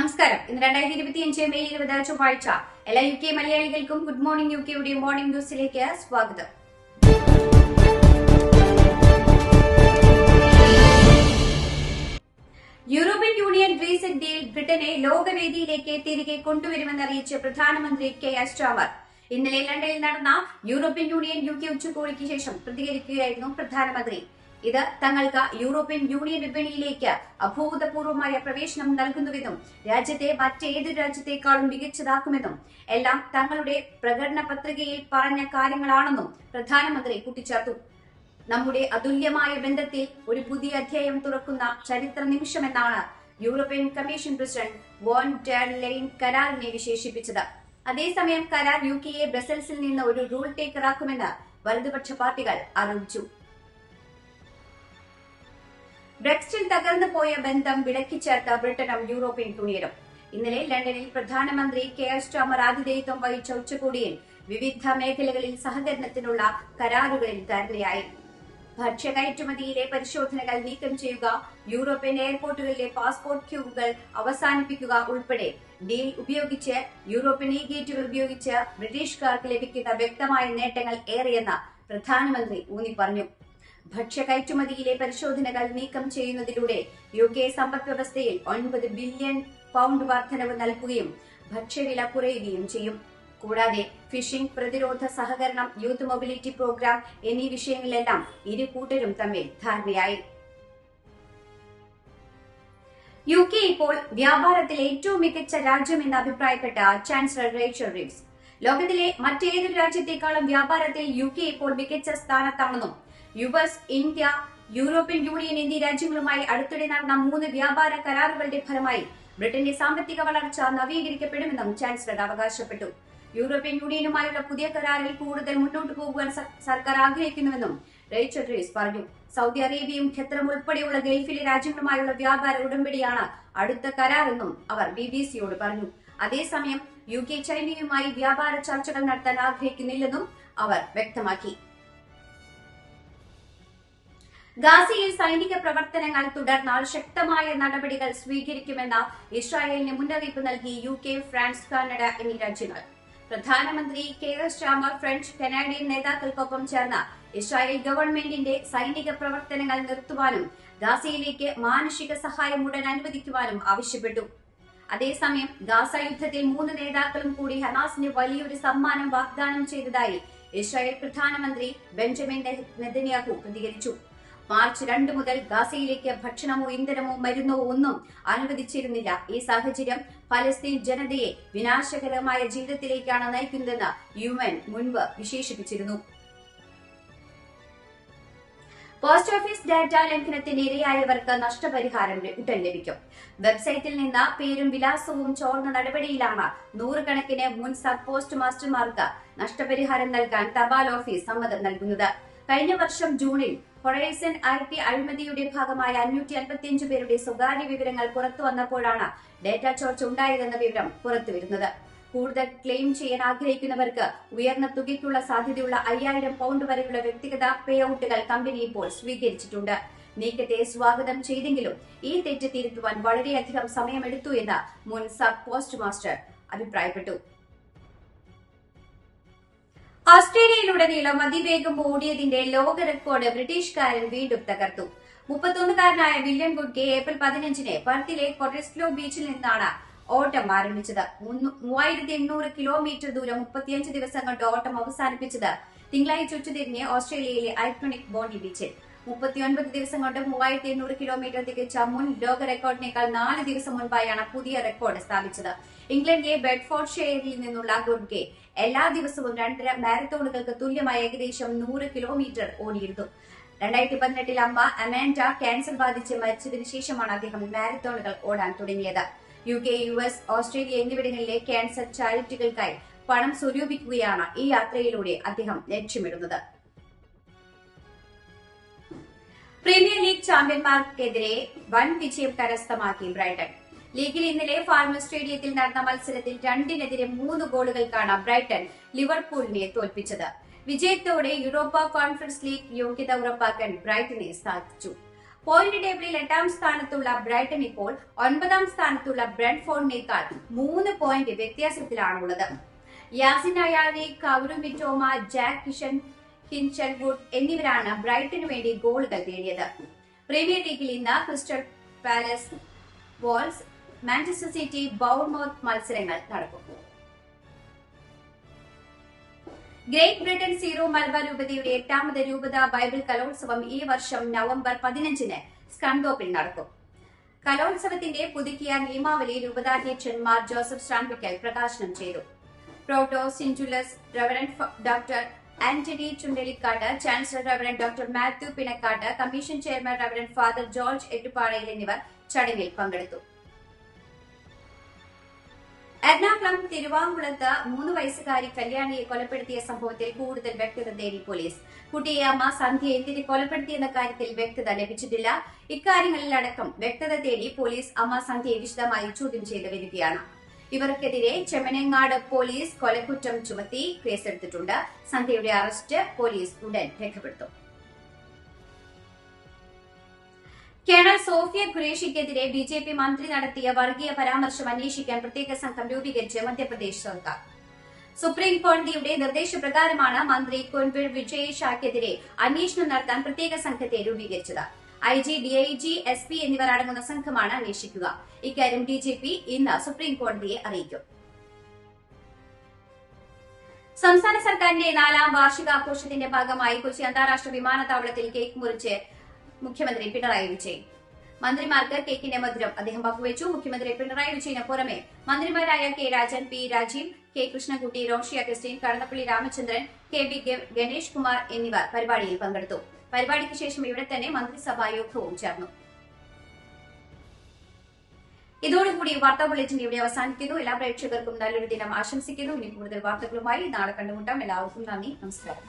നമസ്കാരം. ഇന്ന് രണ്ടായിരത്തി ഇരുപത്തി അഞ്ച് മെയ് ഇരുപത് ചൊവ്വാഴ്ച എല്ലാ യു കെ മലയാളികൾക്കും ഗുഡ് മോർണിംഗ് യു കെയുടെ മോർണിംഗ് ന്യൂസിലേക്ക് സ്വാഗതം. യൂറോപ്യൻ യൂണിയൻ ബ്രേസിക് ഡീൽ ബ്രിട്ടനെ ലോകവേദിയിലേക്ക് തിരികെ കൊണ്ടുവരുമെന്ന് അറിയിച്ച് പ്രധാനമന്ത്രി കെ എസ് ചാമർ ഇന്നലെ ലണ്ടനിൽ നടന്ന യൂറോപ്യൻ യൂണിയൻ യു കെ ഉച്ചകോടിക്ക് ശേഷം പ്രതികരിക്കുകയായിരുന്നു പ്രധാനമന്ത്രി. ഇത് തങ്ങൾക്ക് യൂറോപ്യൻ യൂണിയൻ വിപണിയിലേക്ക് അഭൂതപൂർവമായ പ്രവേശനം നൽകുന്നുവെന്നും രാജ്യത്തെ മറ്റേതൊരു രാജ്യത്തെക്കാളും മികച്ചതാക്കുമെന്നും എല്ലാം തങ്ങളുടെ പ്രകടന പത്രികയിൽ പറഞ്ഞ കാര്യങ്ങളാണെന്നും പ്രധാനമന്ത്രി കൂട്ടിച്ചേർത്തു. നമ്മുടെ അതുല്യമായ ബന്ധത്തിൽ ഒരു പുതിയ അധ്യായം തുറക്കുന്ന ചരിത്ര നിമിഷമെന്നാണ് European Commission President von der കരാറിനെ വിശേഷിപ്പിച്ചത്. അതേസമയം കരാർ യു കെയെ ബ്രസൽസിൽ നിന്ന് ഒരു റൂൾ ടേക്കറാക്കുമെന്ന് വലതുപക്ഷ പാർട്ടികൾ ആരോപിച്ചു. ബ്രെക്സിറ്റിൽ തകർന്നു പോയ ബന്ധം വിലക്കിച്ചേർത്ത ബ്രിട്ടനും യൂറോപ്യൻ യൂണിയനും ഇന്നലെ ലണ്ടനിൽ പ്രധാനമന്ത്രി കെ എസ് ടോമർ ആതിഥേയത്വം വഹിച്ച ഉച്ചകോടിയിൽ വിവിധ മേഖലകളിൽ സഹകരണത്തിനുള്ള കരാറുകളിൽ ധാരണയായി ഭക്ഷ്യ കയറ്റുമതിയിലെ പരിശോധനകൾ നീക്കം ചെയ്യുക യൂറോപ്യൻ എയർപോർട്ടുകളിലെ പാസ്പോർട്ട് ക്യൂകൾ അവസാനിപ്പിക്കുക ഉൾപ്പെടെ ഡീൽ ഉപയോഗിച്ച് യൂറോപ്യൻ ഈ ഗേറ്റുകൾ ഉപയോഗിച്ച് ബ്രിട്ടീഷുകാർക്ക് ലഭിക്കുന്ന വ്യക്തമായ നേട്ടങ്ങൾ ഏറെയെന്ന് പ്രധാനമന്ത്രി ഊന്നി പറഞ്ഞു ഭക്ഷ്യ കയറ്റുമതിയിലെ പരിശോധനകൾ നീക്കം ചെയ്യുന്നതിലൂടെ യു കെ സമ്പദ് വ്യവസ്ഥയിൽ ഒൻപത് ബില്യൺ പൗണ്ട് വർധനവ് നൽകുകയും ഭക്ഷ്യവില കുറയുകയും ചെയ്യും. കൂടാതെ ഫിഷിംഗ് പ്രതിരോധ സഹകരണം യൂത്ത് മൊബിലിറ്റി പ്രോഗ്രാം എന്നീ വിഷയങ്ങളിലെല്ലാം ഇരു കൂട്ടരും തമ്മിൽ ധാരണയായി. യു കെ ഇപ്പോൾ വ്യാപാരത്തിലെ ഏറ്റവും മികച്ച രാജ്യമെന്ന് അഭിപ്രായപ്പെട്ട ചാൻസലർ റേച്ചൽ റിവ്സ്. ലോകത്തിലെ മറ്റേതൊരു രാജ്യത്തെക്കാളും വ്യാപാരത്തിൽ യു കെ ഇപ്പോൾ മികച്ച സ്ഥാനത്താണെന്നും U S India European Union എന്നീ രാജ്യങ്ങളുമായി അടുത്തിടെ നടന്ന മൂന്ന് വ്യാപാര കരാറുകളുടെ ഫലമായി ബ്രിട്ടന്റെ സാമ്പത്തിക വളർച്ച നവീകരിക്കപ്പെടുമെന്നും ചാൻസലർ അവകാശപ്പെട്ടു. യൂറോപ്യൻ യൂണിയനുമായുള്ള പുതിയ കരാറിൽ കൂടുതൽ മുന്നോട്ട് പോകുവാൻ സർക്കാർ ആഗ്രഹിക്കുന്നുവെന്നും റേച്ചൽ പറഞ്ഞു. സൗദി അറേബ്യയും ഖത്തറും ഉൾപ്പെടെയുള്ള ഗൾഫിലെ രാജ്യങ്ങളുമായുള്ള വ്യാപാര ഉടമ്പടിയാണ് അടുത്ത കരാറെന്നും അവർ ബി ബി സിയോട് പറഞ്ഞു. അതേസമയം യു കെ ചൈനയുമായി വ്യാപാര ചർച്ചകൾ നടത്താൻ ആഗ്രഹിക്കുന്നില്ലെന്നും അവർ വ്യക്തമാക്കി. ഗാസയിൽ സൈനിക പ്രവർത്തനങ്ങൾ തുടർന്നാൽ ശക്തമായ നടപടികൾ സ്വീകരിക്കുമെന്ന ഇസ്രായേലിന് മുന്നറിയിപ്പ് നൽകി യു കെ ഫ്രാൻസ് കാനഡ എന്നീ രാജ്യങ്ങൾ. പ്രധാനമന്ത്രി Keir Starmer French Canadian നേതാക്കൾക്കൊപ്പം ചേർന്ന് ഇസ്രായേൽ ഗവൺമെന്റിന്റെ സൈനിക പ്രവർത്തനങ്ങൾ നിർത്തുവാനും ഗാസയിലേക്ക് മാനുഷിക സഹായം ഉടൻ അനുവദിക്കുവാനും ആവശ്യപ്പെട്ടു. അതേസമയം ഗാസ യുദ്ധത്തിൽ മൂന്ന് നേതാക്കളും കൂടി ഹമാസിന് വലിയൊരു സമ്മാനം വാഗ്ദാനം ചെയ്തതായി ഇസ്രായേൽ പ്രധാനമന്ത്രി ബെഞ്ചമിൻ നെതന്യാഹു പ്രതികരിച്ചു. മാർച്ച് രണ്ട് മുതൽ ഗാസയിലേക്ക് ഭക്ഷണമോ ഇന്ധനമോ മരുന്നോ ഒന്നും അനുവദിച്ചിരുന്നില്ല. ഈ സാഹചര്യം പലസ്തീൻ ജനതയെ വിനാശകരമായ ജീവിതത്തിലേക്കാണ് നയിക്കുന്നതെന്ന് യു എൻ മുൻപ് വിശേഷിപ്പിച്ചിരുന്നു. പോസ്റ്റ് ഓഫീസ് ഡാറ്റ ലംഘനത്തിന് ഇരയായവർക്ക് നഷ്ടപരിഹാരം ഉടൻ ലഭിക്കും. വെബ്സൈറ്റിൽ നിന്ന് പേരും വിലാസവും ചോർന്ന നടപടിയിലാണ് നൂറുകണക്കിന് മുൻ സബ് പോസ്റ്റ് മാസ്റ്റർമാർക്ക് നഷ്ടപരിഹാരം നൽകാൻ തപാൽ ഓഫീസ് സമ്മതം നൽകുന്നത്. കഴിഞ്ഞ വർഷം ജൂണിൽ ഹൊറൈസൺ ഐ ടി അഴിമതിയുടെ ഭാഗമായ അഞ്ഞൂറ്റി അൻപത്തിയഞ്ച് പേരുടെ സ്വകാര്യ വിവരങ്ങൾ പുറത്തു വന്നപ്പോഴാണ് ഡാറ്റ ചോർച്ച ഉണ്ടായതെന്ന വിവരം പുറത്തുവരുന്നത് കൂടുതൽ ക്ലെയിം ചെയ്യാൻ ആഗ്രഹിക്കുന്നവർക്ക് ഉയർന്ന തുകയ്ക്കുള്ള സാധ്യതയുള്ള അയ്യായിരം പൗണ്ട് വരെയുള്ള വ്യക്തിഗത പേ ഔട്ടുകൾ കമ്പനി ഇപ്പോൾ സ്വീകരിച്ചിട്ടുണ്ട്. നീക്കത്തെ സ്വാഗതം ചെയ്തെങ്കിലും ഈ തെറ്റ് തിരുത്തുവാൻ വളരെയധികം സമയമെടുത്തു എന്ന് മുൻ സബ് പോസ്റ്റ് മാസ്റ്റർ അഭിപ്രായപ്പെട്ടു. ഓസ്ട്രേലിയയിലുടനീളം അതിവേഗം ഓടിയതിന്റെ ലോക റെക്കോർഡ് ബ്രിട്ടീഷുകാരൻ വീണ്ടും തകർത്തു. മുപ്പത്തൊന്നുകാരനായ വില്യം ഗുഡ്ഗെ ഏപ്രിൽ പതിനഞ്ചിന് പർത്തിലെ കൊറസ്ലോ ബീച്ചിൽ നിന്നാണ് ഓട്ടം ആരംഭിച്ചത്. മൂവായിരത്തി എണ്ണൂറ് കിലോമീറ്റർ ദൂരം മുപ്പത്തിയഞ്ച് ദിവസം കൊണ്ട് ഓട്ടം അവസാനിപ്പിച്ചത് തിങ്കളാഴ്ച ഉച്ചതിരിഞ്ഞ് ഓസ്ട്രേലിയയിലെ ഐക്കണിക് ബോണി ബീച്ചിൽ. മുപ്പത്തിയൊൻപത് ദിവസം കൊണ്ട് മൂവായിരത്തി എണ്ണൂറ് കിലോമീറ്റർ തികച്ച മുൻ ലോക റെക്കോർഡിനേക്കാൾ നാല് ദിവസം മുൻപായാണ് പുതിയ റെക്കോർഡ് സ്ഥാപിച്ചത്. ഇംഗ്ലണ്ടിലെ ബെഡ്ഫോർഡ് ഷെയറിൽ നിന്നുള്ള ഗുഡ്ഗെ എല്ലാ ദിവസവും രണ്ടര മാരത്തോണുകൾക്ക് തുല്യമായ ഏകദേശം നൂറ് കിലോമീറ്റർ ഓടിയിരുന്നു. രണ്ടായിരത്തി പതിനെട്ടിൽ അമ്മ അമാൻഡ ക്യാൻസർ ബാധിച്ച് മരിച്ചതിനു ശേഷമാണ് അദ്ദേഹം മാരത്തോണുകൾ ഓടാൻ തുടങ്ങിയത്. U K U S Australia എന്നിവിടങ്ങളിലെ ക്യാൻസർ ചാരിറ്റികൾക്കായി പണം സ്വരൂപിക്കുകയാണ് ഈ യാത്രയിലൂടെ അദ്ദേഹം ലക്ഷ്യമിടുന്നത്. പ്രീമിയർ ലീഗ് ചാമ്പ്യന്മാർക്കെതിരെ വൻ വിജയം കരസ്ഥമാക്കി ബ്രൈറ്റൺ ലീഗിൽ ഇന്നലെ ഫാർമർ സ്റ്റേഡിയത്തിൽ നടന്ന മത്സരത്തിൽ രണ്ടിനെതിരെ മൂന്ന് ഗോളുകൾക്കാണ് ബ്രൈറ്റൺ ലിവർപൂളിനെ തോൽപ്പിച്ചത്. വിജയത്തോടെ യൂറോപ്പ കോൺഫറൻസ് ലീഗ് യോഗ്യത ഉറപ്പാക്കാൻ ബ്രൈറ്റനെ സാധിച്ചു. പോയിന്റ് ടേബിളിൽ എട്ടാം സ്ഥാനത്തുള്ള ബ്രൈറ്റൺ ഇപ്പോൾ ഒൻപതാം സ്ഥാനത്തുള്ള ബ്രെഡ്ഫോർഡിനേക്കാൾ മൂന്ന് point വ്യത്യാസത്തിലാണുള്ളത്. Yasin Ayari Kaoru Mitoma Jack Kishan Hinshelwood എന്നിവരാണ് ബ്രൈറ്റന് വേണ്ടി ഗോളുകൾ നേടിയത്. പ്രീമിയർ ലീഗിൽ ഇന്ന് Crystal Palace Wolves Manchester City Bournemouth മത്സരങ്ങൾ നടക്കും ഗ്രേറ്റ് ബ്രിട്ടൻ സീറോ മലബാർ രൂപതയുടെ എട്ടാമത് രൂപത ബൈബിൾ കലോത്സവം ഈ വർഷം നവംബർ പതിനഞ്ചിന് സ്കൺതോപ്പിൽ നടക്കും. കലോത്സവത്തിന്റെ പുതുക്കിയ നിയമാവലി രൂപതാധ്യക്ഷൻ മാർ ജോസഫ് സ്റ്റാൻപിക്കൽ പ്രകാശനം ചെയ്തു. Protosyncellus reverend doctor Antony Chundelikkat chancellor reverend doctor Mathew Pinakkat commission chairman reverend father George Ettuparayil എന്നിവർ ചടങ്ങിൽ പങ്കെടുത്തു. എറണാകുളം തിരുവാങ്കുളത്ത് മൂന്ന് വയസ്സുകാരി കല്യാണിയെ കൊലപ്പെടുത്തിയ സംഭവത്തിൽ കൂടുതൽ വ്യക്തത തേടി പോലീസ്. കുട്ടിയെ അമ്മ സന്ധ്യ എന്തിന് കൊലപ്പെടുത്തിയെന്ന കാര്യത്തിൽ വ്യക്തത ലഭിച്ചിട്ടില്ല. ഇക്കാര്യങ്ങളിലടക്കം വ്യക്തത തേടി പോലീസ് അമ്മ സന്ധ്യയെ വിശദമായി ചോദ്യം ചെയ്ത് വരികയാണ് ഇവർക്കെതിരെ ചെമ്മനങ്ങാട് പോലീസ് കൊലക്കുറ്റം ചുമത്തി കേസെടുത്തിട്ടുണ്ട്. സന്ധ്യയുടെ അറസ്റ്റ് പോലീസ് ഉടൻ രേഖപ്പെടുത്തും. കേണൽ സോഫിയ ഖുറേഷിക്കെതിരെ ബി ജെ പി മന്ത്രി നടത്തിയ വർഗീയ പരാമർശം അന്വേഷിക്കാൻ പ്രത്യേക സംഘം രൂപീകരിച്ച് മധ്യപ്രദേശ് സർക്കാർ. സുപ്രീം കോടതിയുടെ നിർദ്ദേശപ്രകാരമാണ് മന്ത്രി കൊൻവിൾ വിജയ് ഷാക്കെതിരെ അന്വേഷണം നടത്താൻ പ്രത്യേക സംഘത്തെ രൂപീകരിച്ചത്. I G D I G S P എന്നിവർ അടങ്ങുന്ന സംഘമാണ് അന്വേഷിക്കുക. ഇക്കാര്യം ഡി ജി പി ഇന്ന് സുപ്രീം കോടതിയെ അറിയിക്കും. സംസ്ഥാന സർക്കാരിന്റെ നാലാം വാർഷികാഘോഷത്തിന്റെ ഭാഗമായി കൊച്ചി അന്താരാഷ്ട്ര വിമാനത്താവളത്തിൽ കേക്ക് മുറിച്ച് മുഖ്യമന്ത്രി പിണറായി വിജയൻ. മന്ത്രിമാർക്ക് കേക്കിന്റെ മധുരം അദ്ദേഹം പങ്കുവച്ചു. മുഖ്യമന്ത്രി പിണറായി വിജയന് പുറമെ മന്ത്രിമാരായ K Rajan P Rajeev K Krishnankutty Roshi Augustine Kadannappally Ramachandran K V Ganesh Kumar എന്നിവർ പരിപാടിയിൽ പങ്കെടുത്തു. പരിപാടിക്ക് ശേഷം ഇവിടെ തന്നെ മന്ത്രിസഭാ യോഗവും ചേർന്നു. ഇതോടുകൂടി വാർത്താ ബുള്ളറ്റിൻ ഇവിടെ അവസാനിക്കുന്നു. എല്ലാ പ്രേക്ഷകർക്കും നല്ലൊരു ദിനം ആശംസിക്കുന്നു. ഇനി കൂടുതൽ വാർത്തകളുമായി നാളെ കണ്ടുമുട്ടാം. എല്ലാവർക്കും നന്ദി. നമസ്കാരം.